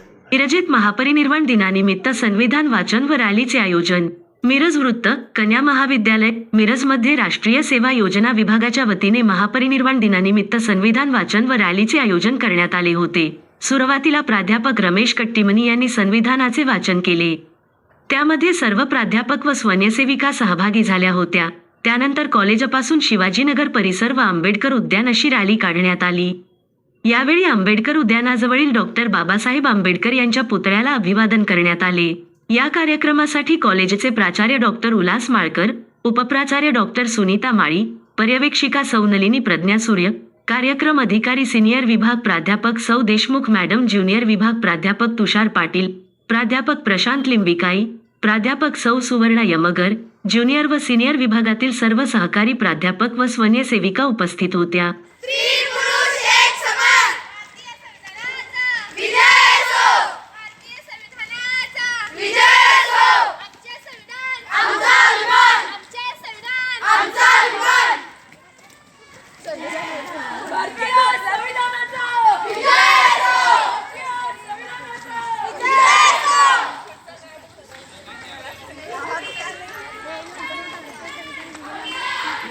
मिरजेत महापरिनिर्वाण दिनानिमित्त संविधान वाचन व रॅलीचे आयोजन. मिरज वृत्त कन्या महाविद्यालय मिरजमध्ये राष्ट्रीय सेवा योजना विभागाच्या वतीने महापरिनिर्वाण दिनानिमित्त संविधान वाचन व रॅलीचे आयोजन करण्यात आले होते. सुरुवातीला प्राध्यापक रमेश कट्टीमनी यांनी संविधानाचे वाचन केले. त्यामध्ये सर्व प्राध्यापक व स्वयंसेविका सहभागी झाल्या होत्या. त्यानंतर कॉलेजपासून शिवाजीनगर परिसर व आंबेडकर उद्यान अशी रॅली काढण्यात आली. यावेळी आंबेडकर उद्यानाजवळील डॉक्टर बाबासाहेब आंबेडकर यांच्या पुतळ्याला अभिवादन करण्यात आले. या कार्यक्रमासाठी कॉलेजचे प्राचार्य डॉक्टर उल्हास माळकर उपप्राचार्य डॉक्टर सुनीता माळी पर्यवेक्षिका सौनलिनी प्रज्ञा सूर्य कार्यक्रम अधिकारी सिनियर विभाग प्राध्यापक सौ देशमुख मॅडम ज्युनियर विभाग प्राध्यापक तुषार पाटील प्राध्यापक प्रशांत लिंबिकाई प्राध्यापक सौ सुवर्णा यमगर ज्युनियर व सिनियर विभागातील सर्व सहकारी प्राध्यापक व स्वयंसेविका उपस्थित होत्या.